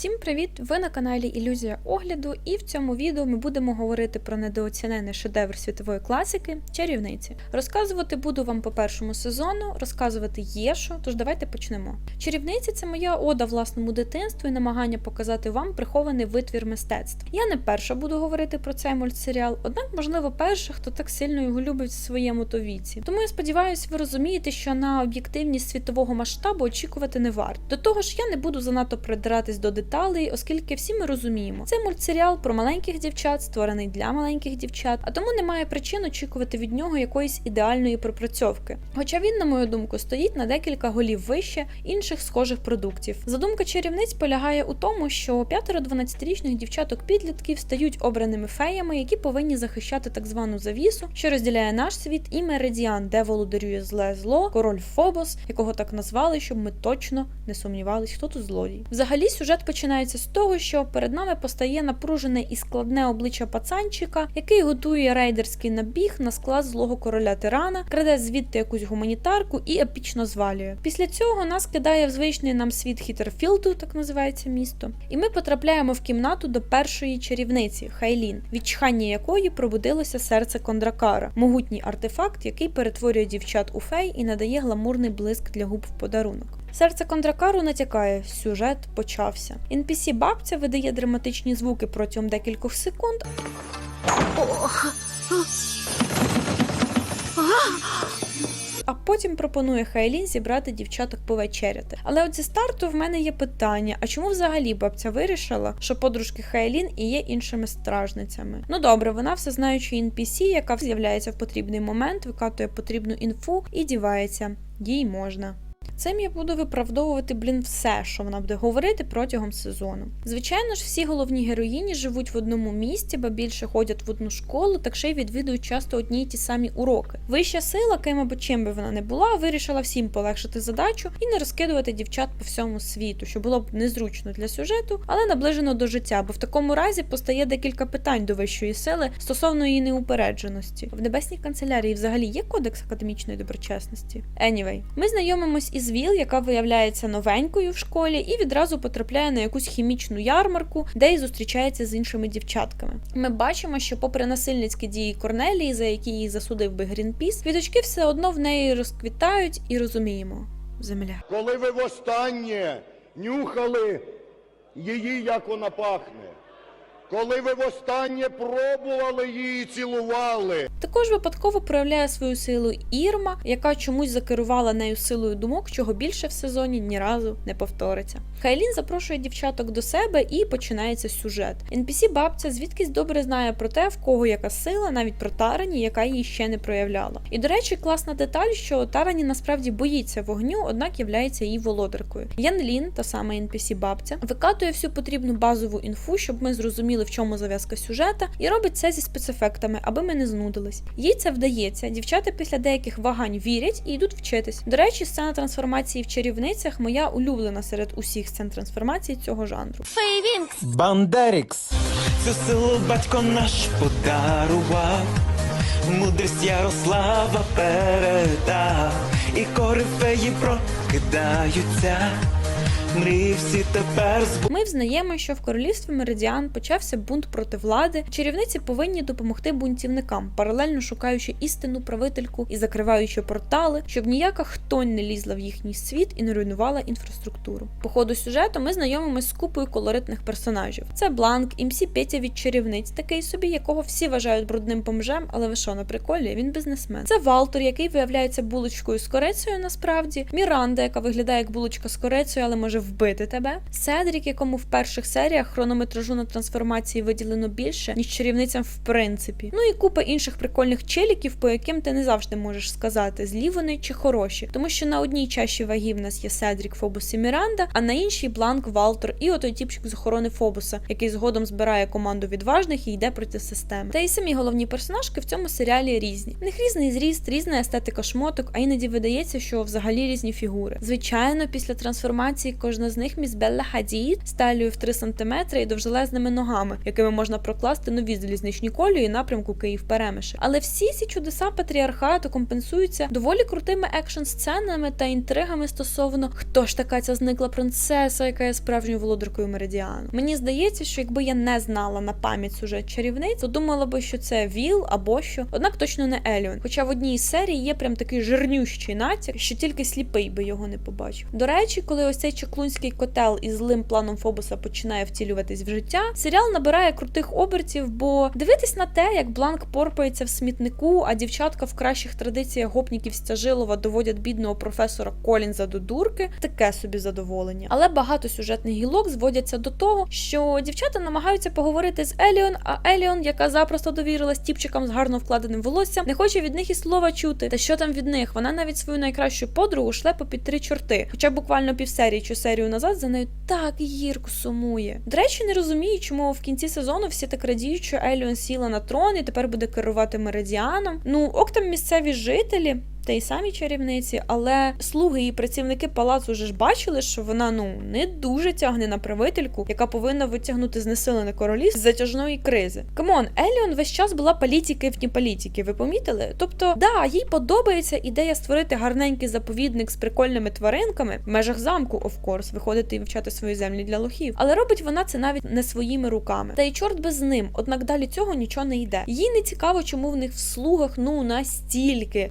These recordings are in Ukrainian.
Всім привіт! Ви на каналі Ілюзія огляду, і в цьому відео ми будемо говорити про недооцінений шедевр світової класики чарівниці. Розказувати буду вам по першому сезону, розказувати є що, тож давайте почнемо. Чарівниці це моя ода власному дитинству і намагання показати вам прихований витвір мистецтв. Я не перша буду говорити про цей мультсеріал, однак, можливо, перша, хто так сильно його любить в своєму то віці. Тому я сподіваюся, ви розумієте, що на об'єктивність світового масштабу очікувати не варто. До того ж, я не буду занадто придиратись до деталей, оскільки всі ми розуміємо, це мультсеріал про маленьких дівчат, створений для маленьких дівчат, а тому немає причин очікувати від нього якоїсь ідеальної пропрацьовки. Хоча він, на мою думку, стоїть на декілька голів вище інших схожих продуктів. Задумка чарівниць полягає у тому, що п'ятеро 12-річних дівчаток-підлітків стають обраними феями, які повинні захищати так звану завісу, що розділяє наш світ і меридіан, де володарює зле зло, король Фобос, якого так назвали, щоб ми точно не сумнівались, хто тут злодій. Взагалі сюжет починається з того, що перед нами постає напружене і складне обличчя пацанчика, який готує рейдерський набіг на склад злого короля тирана, краде звідти якусь гуманітарку і епічно звалює. Після цього нас кидає в звичний нам світ Хітерфілду, так називається місто, і ми потрапляємо в кімнату до першої чарівниці Хайлін, від чхання якої пробудилося серце Кондракара, могутній артефакт, який перетворює дівчат у фей і надає гламурний блиск для губ в подарунок. Серце Кондракару натякає, сюжет почався. NPC бабця видає драматичні звуки протягом декількох секунд. А потім пропонує Хайлін зібрати дівчаток повечеряти. Але от зі старту в мене є питання: а чому взагалі бабця вирішила, що подружки Хайлін і є іншими стражницями? Ну добре, вона все знаючи NPC, яка з'являється в потрібний момент, викатує потрібну інфу і дівається. Їй можна. Цим я буду виправдовувати, блін, все, що вона буде говорити протягом сезону. Звичайно ж, всі головні героїні живуть в одному місті, ба більше ходять в одну школу, так ще й відвідують часто одні й ті самі уроки. Вища сила, ким або чим би вона не була, вирішила всім полегшити задачу і не розкидувати дівчат по всьому світу, що було б незручно для сюжету, але наближено до життя, бо в такому разі постає декілька питань до вищої сили стосовно її неупередженості. В небесній канцелярії взагалі є кодекс академічної доброчесності. Anyway, ми знайомимось із Віл, яка виявляється новенькою в школі, і відразу потрапляє на якусь хімічну ярмарку, де й зустрічається з іншими дівчатками. Ми бачимо, що, попри насильницькі дії Корнелії, за які її засудив би Грінпіс, квіточки все одно в неї розквітають і розуміємо. Земля. Коли ви востаннє нюхали її, як вона пахне? Коли ви востаннє пробували її цілували? Також випадково проявляє свою силу Ірма, яка чомусь закерувала нею силою думок, чого більше в сезоні ні разу не повториться. Хайлін запрошує дівчаток до себе і починається сюжет. NPC бабця звідкись добре знає про те, в кого яка сила, навіть про Тарані, яка її ще не проявляла. І до речі, класна деталь, що Тарані насправді боїться вогню, однак являється її володаркою. Ян Лін, та сама NPC бабця, викатує всю потрібну базову інфу, щоб ми зрозуміли, в чому зав'язка сюжета, і робить це зі спецефектами, аби ми не знудились. Їй це вдається. Дівчата після деяких вагань вірять і йдуть вчитись. До речі, сцена трансформації в чарівницях моя улюблена серед усіх сцен трансформації цього жанру. Фейвінкс! Бандерікс. Цю силу батько наш подарував, мудрість Ярослава передав, і корифеї прокидаються, мрії всі тепер. Ми взнаємо, що в королівстві Меридіан почався бунт проти влади. Чарівниці повинні допомогти бунтівникам, паралельно шукаючи істинну правительку і закриваючи портали, щоб ніяка хтонь не лізла в їхній світ і не руйнувала інфраструктуру. По ходу сюжету ми знайомимося з купою колоритних персонажів. Це Бланк, імсі Петя від чарівниць, такий собі, якого всі вважають брудним бомжем, але ви що на приколі? Він бізнесмен. Це Валтор, який виявляється булочкою з корицею насправді. Міранда, яка виглядає як булочка з корицею, але може вбити тебе. Седрік, якому в перших серіях хронометражу на трансформації виділено більше, ніж чарівницям в принципі. Ну і купа інших прикольних челіків, по яким ти не завжди можеш сказати, злі вони чи хороші. Тому що на одній чаші ваги в нас є Седрік, Фобус і Міранда, а на іншій Бланк, Валтор і отой тіпчик з охорони Фобуса, який згодом збирає команду відважних і йде проти системи. Та й самі головні персонажки в цьому серіалі різні. В них різний зріст, різна естетика шмоток, а іноді видається, що взагалі різні фігури. Звичайно, після трансформації кожна з них міс Белла Хадід з талією в 3 см і довжелезними ногами, якими можна прокласти нові залізничні колії напрямку Київ Перемишль. Але всі ці чудеса патріархату компенсуються доволі крутими екшн сценами та інтригами стосовно хто ж така ця зникла принцеса, яка є справжньою володаркою меридіану. Мені здається, що якби я не знала на пам'ять сюжет чарівниць, то думала би, що це Віл або що, однак точно не Еліон. Хоча в одній із серій є прям такий жирнющий натяк, що тільки сліпий би його не побачив. До речі, коли ось цей чаклунський котел із злим планом Фобоса починає втілюватись в життя, серіал набирає крутих обертів, бо дивитись на те, як Бланк порпається в смітнику, а дівчатка в кращих традиціях гопніків Стяжилова доводять бідного професора Колінза до дурки, таке собі задоволення. Але багато сюжетних гілок зводяться до того, що дівчата намагаються поговорити з Еліон, а Еліон, яка запросто довірилась тіпчикам з гарно вкладеним волоссям, не хоче від них і слова чути. Та що там від них? Вона навіть свою найкращу подругу шле по під три чорти. Хоча буквально півсерії чи серію назад за нею так гірко сумує. До речі, не розумію, чому в кінці сезону всі так радіють, що Еліон сіла на трон і тепер буде керувати меридіаном. Ну, ок там місцеві жителі. Та й самі чарівниці, але слуги і працівники палацу вже ж бачили, що вона ну не дуже тягне на правительку, яка повинна витягнути знесилене королівство з затяжної кризи. Камон, Еліон весь час була політики в політики. Ви помітили? Тобто, да, їй подобається ідея створити гарненький заповідник з прикольними тваринками в межах замку, of course, виходити і вивчати свої землі для лохів. Але робить вона це навіть не своїми руками. Та й чорт би з ним. Однак далі цього нічого не йде. Їй не цікаво, чому в них в слугах ну настільки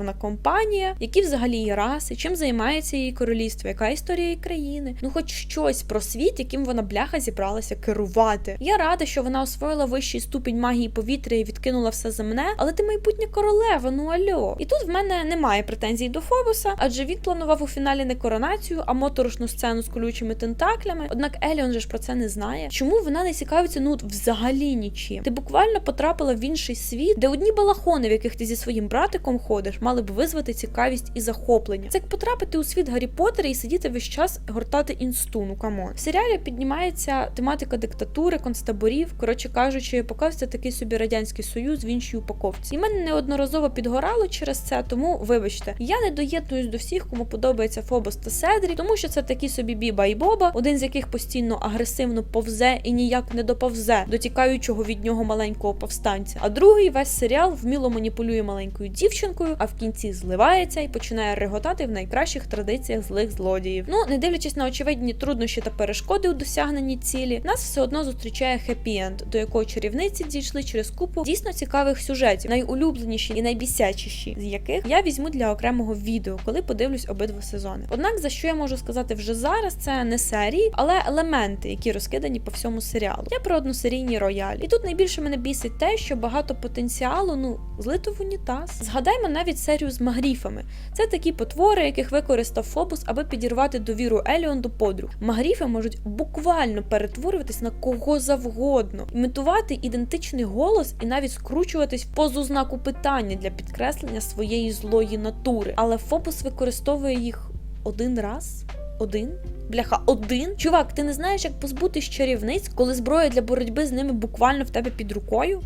різнобарвна компанія, які взагалі її раси, чим займається її королівство, яка історія її країни. Ну, хоч щось про світ, яким вона бляха зібралася керувати. Я рада, що вона освоїла вищий ступінь магії повітря і відкинула все земне, але ти майбутня королева, ну альо. І тут в мене немає претензій до Фобоса, адже він планував у фіналі не коронацію, а моторошну сцену з колючими тентаклями. Однак Еліон же ж про це не знає. Чому вона не цікавиться ну взагалі нічим? Ти буквально потрапила в інший світ, де одні балахони, в яких ти зі своїм братиком ходиш, мали б визвати цікавість і захоплення. Це як потрапити у світ Гаррі Поттера і сидіти весь час гортати інсту, ну камон. В серіалі піднімається тематика диктатури, концтаборів. Коротше кажучи, показується такий собі радянський союз в іншій упаковці. І мене неодноразово підгорало через це, тому вибачте, я не доєднуюсь до всіх, кому подобається Фобос та Седрі, тому що це такі собі Біба і Боба, один з яких постійно агресивно повзе і ніяк не доповзе до тікаючого від нього маленького повстанця. А другий весь серіал вміло маніпулює маленькою дівчинкою, а в кінці зливається і починає реготати в найкращих традиціях злих злодіїв. Ну, не дивлячись на очевидні труднощі та перешкоди у досягненні цілі, нас все одно зустрічає хеппі-енд, до якого чарівниці дійшли через купу дійсно цікавих сюжетів, найулюбленіші і найбісячіші, з яких я візьму для окремого відео, коли подивлюсь обидва сезони. Однак за що я можу сказати вже зараз, це не серії, але елементи, які розкидані по всьому серіалу. Я про односерійні роялі. І тут найбільше мене бісить те, що багато потенціалу ну злито в унітаз. Згадаймо навіть серію з магріфами. Це такі потвори, яких використав Фобус, аби підірвати довіру Еліон до подруг. Магріфи можуть буквально перетворюватись на кого завгодно, імітувати ідентичний голос і навіть скручуватись в позу знаку питання для підкреслення своєї злої натури. Але Фобус використовує їх один раз. Один? Бляха, один? Чувак, ти не знаєш, як позбутись чарівниць, коли зброя для боротьби з ними буквально в тебе під рукою?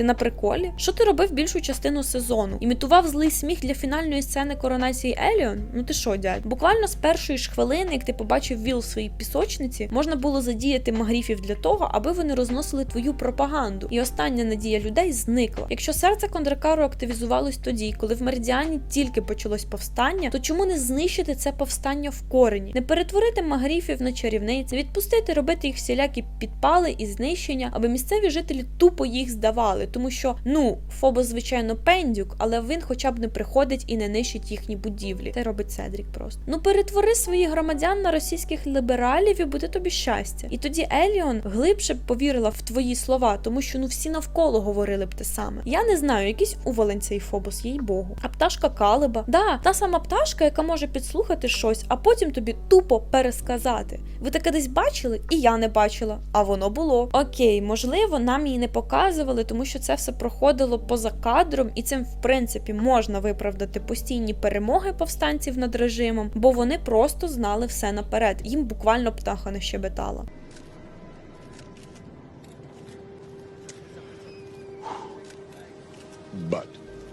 Ти на приколі? Що ти робив більшу частину сезону? Імітував злий сміх для фінальної сцени коронації Еліон? Ну ти що, дядь? Буквально з першої ж хвилини, як ти побачив Віл в своїй пісочниці, можна було задіяти магріфів для того, аби вони розносили твою пропаганду. І остання надія людей зникла. Якщо серце Кондракару активізувалось тоді, коли в Меридіані тільки почалось повстання, то чому не знищити це повстання в корені? Не перетворити магріфів на чарівниць, відпустити робити їх всілякі підпали і знищення, аби місцеві жителі тупо їх здавали, тому що ну Фобос, звичайно, пендюк, але він хоча б не приходить і не нищить їхні будівлі. Це робить Седрік просто. Ну перетвори своїх громадян на російських лібералів і буде тобі щастя. І тоді Еліон глибше б повірила в твої слова, тому що ну всі навколо говорили б те саме. Я не знаю, якийсь уволень цей Фобос, їй богу. А пташка Калиба, да, та сама пташка, яка може підслухати щось, а потім тобі тупо пересказати. Ви таке десь бачили, і я не бачила, а воно було. Окей, можливо, нам її не показували, тому що це все проходило поза кадром, і цим, в принципі, можна виправдати постійні перемоги повстанців над режимом, бо вони просто знали все наперед. Їм буквально птаха не щебетала.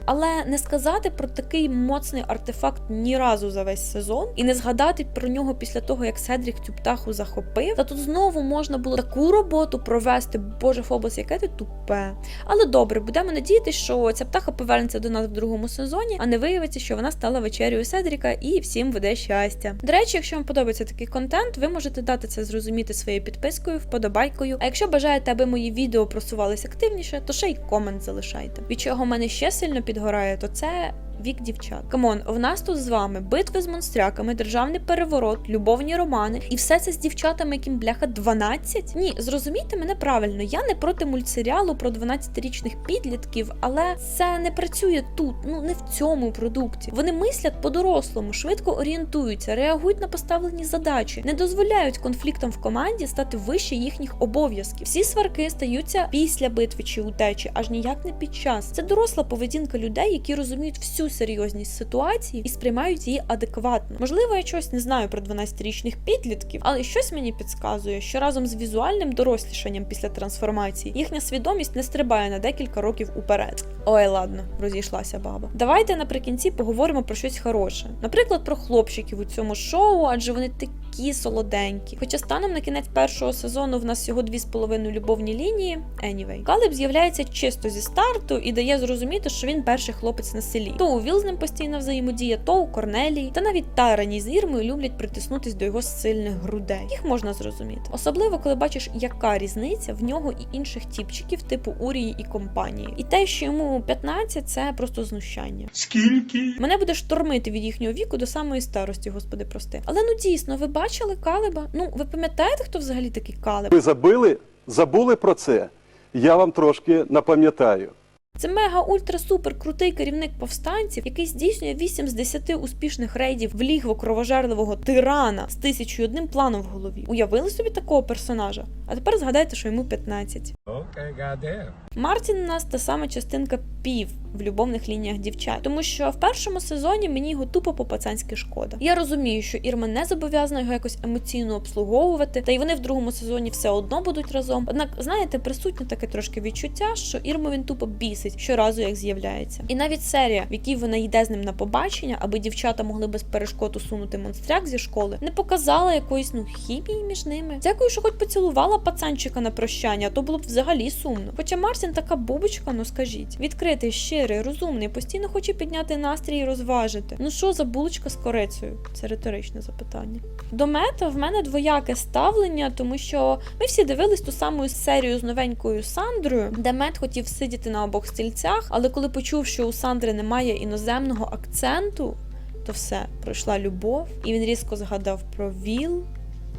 Але не сказати про такий моцний артефакт ні разу за весь сезон, і не згадати про нього після того, як Седрік цю птаху захопив. Та тут знову можна було таку роботу провести. Боже Фобос, яке ти тупе. Але добре, будемо надіятися, що ця птаха повернеться до нас в другому сезоні, а не виявиться, що вона стала вечерю Седріка і всім веде щастя. До речі, якщо вам подобається такий контент, ви можете дати це зрозуміти своєю підпискою, вподобайкою. А якщо бажаєте, аби мої відео просувались активніше, то ще й комент залишайте. Від чого мене ще сильно підгорає, то це. Вік дівчат. Камон, в нас тут з вами битви з монстряками, державний переворот, любовні романи, і все це з дівчатами, яким бляха 12? Ні, зрозумійте мене правильно, я не проти мультсеріалу про 12-річних підлітків, але це не працює тут, ну не в цьому продукті. Вони мислять по-дорослому, швидко орієнтуються, реагують на поставлені задачі, не дозволяють конфліктам в команді стати вище їхніх обов'язків. Всі сварки стаються після битви чи утечі, аж ніяк не під час. Це доросла поведінка людей, які розуміють всю серйозність ситуації і сприймають її адекватно. Можливо, я щось не знаю про 12-річних підлітків, але щось мені підказує, що разом з візуальним дорослішанням після трансформації їхня свідомість не стрибає на декілька років уперед. Ой, ладно, розійшлася баба. Давайте наприкінці поговоримо про щось хороше. Наприклад, про хлопчиків у цьому шоу, адже вони такі солоденькі. Хоча станом на кінець першого сезону в нас всього дві з половиною любовні лінії. Anyway. Калеб з'являється чисто зі старту і дає зрозуміти, що він перший хлопець на селі. То у Віл з ним постійно взаємодія, то у Корнелії, та навіть Тарані з Ірмою люблять притиснутись до його сильних грудей. Їх можна зрозуміти. Особливо, коли бачиш, яка різниця в нього і інших тіпчиків, типу Урії і компанії. І те, що йому 15, це просто знущання. Скільки? Мене буде штормити від їхнього віку до самої старості, господи, прости. Але ну дійсно, ви бачили Калеба? Ну, ви пам'ятаєте, хто взагалі такий Калеб? Ви забили, забули про це? Я вам трошки напам'ятаю. Це мега ультра супер крутий керівник повстанців, який здійснює 8 з 10 успішних рейдів в лігво кровожерливого тирана з тисячою одним планом в голові. Уявили собі такого персонажа? А тепер згадайте, що йому 15. Okay. Мартін у нас та сама частинка пів в любовних лініях дівчат, тому що в першому сезоні мені його тупо по пацанськи шкода. Я розумію, що Ірма не зобов'язана його якось емоційно обслуговувати, та й вони в другому сезоні все одно будуть разом. Однак, знаєте, присутнє таке трошки відчуття, що Ірму він тупо бісить щоразу, як з'являється. І навіть серія, в якій вона йде з ним на побачення, аби дівчата могли без перешкод усунути монстряк зі школи, не показала якоїсь ну хімії між ними. Дякую, що хоч поцілувала пацанчика на прощання, то було б взагалі сумно. Хоча Марсін така бубочка, ну скажіть, відкритий, щирий, розумний, постійно хоче підняти настрій і розважити. Ну що за булочка з корицею? Це риторичне запитання. До мета в мене двояке ставлення, тому що ми всі дивились ту саму серію з новенькою Сандрою, де мет хотів сидіти на обох стільцях, але коли почув, що у Сандри немає іноземного акценту, то все пройшла любов, і він різко згадав про Віл,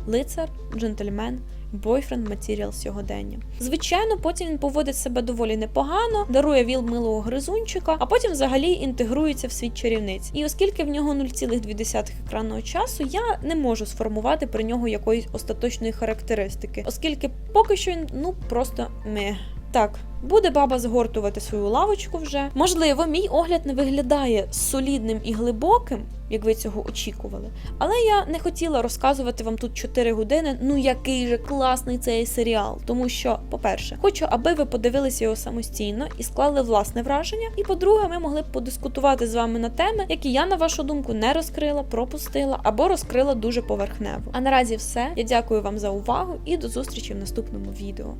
лицар, джентльмен. Бойфренд матеріал сьогодення. Звичайно, потім він поводить себе доволі непогано, дарує віл милого гризунчика, а потім взагалі інтегрується в світ чарівниць. І оскільки в нього 0,2 екранного часу, я не можу сформувати про нього якоїсь остаточної характеристики, оскільки поки що він ну просто мeh. Так, буде баба згортувати свою лавочку вже. Можливо, мій огляд не виглядає солідним і глибоким, як ви цього очікували. Але я не хотіла розказувати вам тут 4 години, ну який же класний цей серіал. Тому що, по-перше, хочу, аби ви подивилися його самостійно і склали власне враження. І по-друге, ми могли б подискутувати з вами на теми, які я, на вашу думку, не розкрила, пропустила або розкрила дуже поверхнево. А наразі все. Я дякую вам за увагу і до зустрічі в наступному відео.